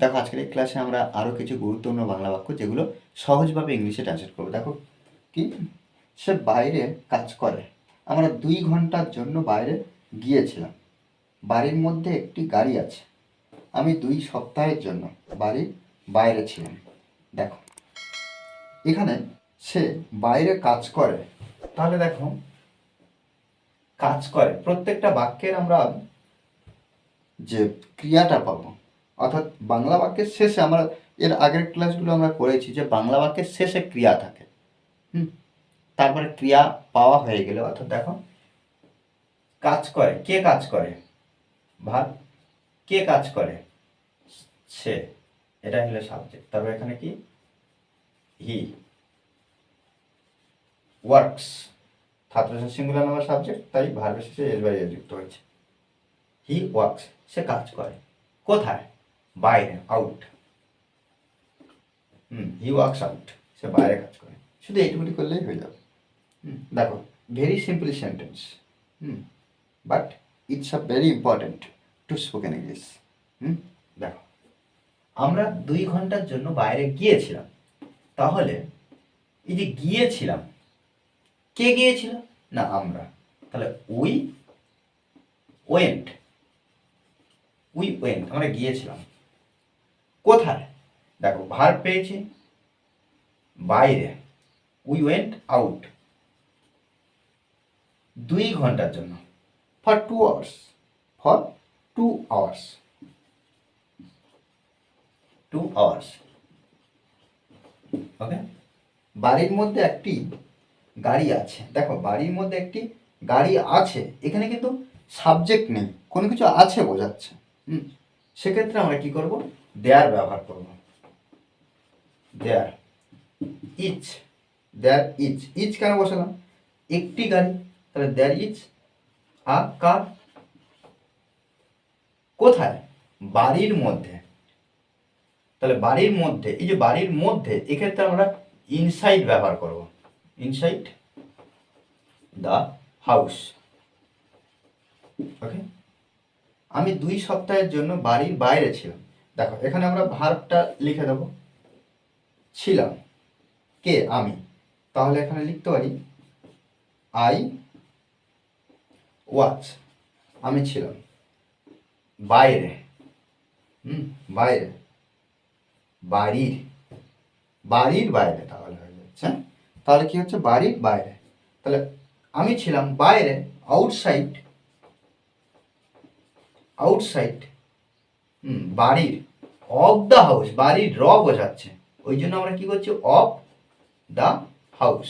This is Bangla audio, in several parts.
দেখো, আজকের এই ক্লাসে আমরা আরও কিছু গুরুত্বপূর্ণ বাংলা বাক্য যেগুলো সহজভাবে ইংলিশে ট্রান্সলেট করব। দেখো, কি? সে বাইরে কাজ করে। আমরা দুই ঘণ্টার জন্য বাইরে গিয়েছিলাম। বাড়ির মধ্যে একটি গাড়ি আছে। আমি দুই সপ্তাহের জন্য বাড়ির বাইরে ছিলাম। দেখো, এখানে সে বাইরে কাজ করে। তাহলে দেখো, কাজ করে। প্রত্যেকটা বাক্যের আমরা যে ক্রিয়াটা পাবো অর্থাৎ বাংলা বাক্যের শেষে আমরা এর আগের ক্লাসগুলো আমরা করেছি যে বাংলা বাক্যের শেষে ক্রিয়া থাকে। হুম? তারপরে ক্রিয়া পাওয়া হয়ে গেলে, অর্থাৎ দেখো, কাজ করে, কে কাজ করে? ভাব কে কাজ করে? সে। এটা হলো সাবজেক্ট তারপরে এখানে কি? হি ওয়ার্কস ছাত্র সিঙ্গুলার নাম্বার সাবজেক্ট তাই ভার্বের শেষে এস যুক্ত হয়েছে। হি ওয়ার্কস সে কাজ করে। কোথায়? বাইরে out hmm he works out সে বাইরে কাজ করে। শুধু এইটুকুটি করলেই হয়ে যাবে। হুম দেখো very simple sentence hmm but it's a very important to spoken English hmm দেখো আমরা দুই ঘণ্টার জন্য বাইরে গিয়েছিলাম। তাহলে এই যে গিয়েছিলাম কে গিয়েছিল? না আমরা। তাহলে উই ওয়েন্ট উই ওয়েন্ট আমরা গিয়েছিলাম। কোথায়? দেখো ভার পেয়েছি, বাইরে। উই ওয়েন্ট আউট দুই ঘণ্টার জন্য। For two hours for two hours two hours okay বাড়ির মধ্যে একটি গাড়ি আছে। দেখো, বাড়ির মধ্যে একটি গাড়ি আছে। এখানে কিন্তু সাবজেক্ট নেই। কোনো কিছু আছে বোঝাচ্ছে। হুম? সেক্ষেত্রে আমরা কি করব? দেয়ার ব্যবহার করব। There. Each. There each. Each কেন বসালাম? একটি গাড়ি। তাহলে দেয়ার ইচ। আ কার কোথায়? বাড়ির মধ্যে। তাহলে বাড়ির মধ্যে, এই যে বাড়ির মধ্যে, এক্ষেত্রে আমরা ইনসাইড ব্যবহার করব। ইনসাইড দ্য হাউস ওকে আমি দুই সপ্তাহের জন্য বাড়ির বাইরে ছিলাম। দেখো, এখানে আমরা ভার্বটা লিখে দেবো। ছিলাম, কে, আমি। তাহলে এখানে লিখতে পারি আই ওয়াচ আমি ছিলাম। বাইরে, হুম, বাইরে। বাড়ির বাড়ির বাইরে তাহলে হয়ে যাচ্ছে হ্যাঁ? তাহলে কি হচ্ছে? বাড়ির বাইরে। তাহলে আমি ছিলাম বাইরে আউটসাইড আউটসাইড হুম, বাড়ির অফ দ্য হাউস বাড়ির র বোঝাচ্ছে। ওই জন্য আমরা কি করছি? Of the house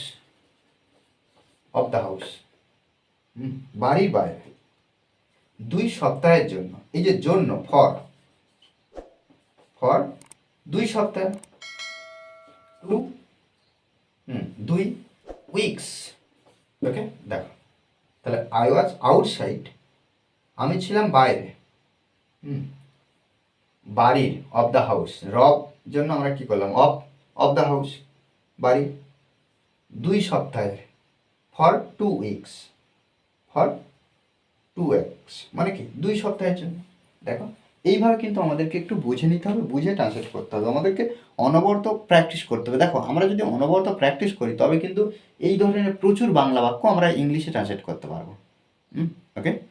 of the house hmm, বাড়ির বাইরে। দুই সপ্তাহের জন্য, এই যে জন্য ফর ফর দুই সপ্তাহ টু হুম, দুই উইকস ওকে দেখো। তাহলে আই ওয়াজ আউটসাইড আমি ছিলাম বাইরে, হুম বাড়ির অফ দ্য হাউস রব জন্য আমরা কি করলাম? অফ অফ দ্য হাউস বাড়ি, দুই সপ্তাহের for two weeks for two weeks মানে কি? দুই সপ্তাহের জন্য। দেখো, এইভাবে কিন্তু আমাদেরকে একটু বুঝে নিতে হবে, বুঝে ট্রান্সলেট করতে হবে। আমাদেরকে অনবরত প্র্যাকটিস করতে হবে। দেখো, আমরা যদি অনবরত প্র্যাকটিস করি, তবে কিন্তু এই ধরনের প্রচুর বাংলা বাক্য আমরা ইংলিশে ট্রান্সলেট করতে পারব। হুম? ওকে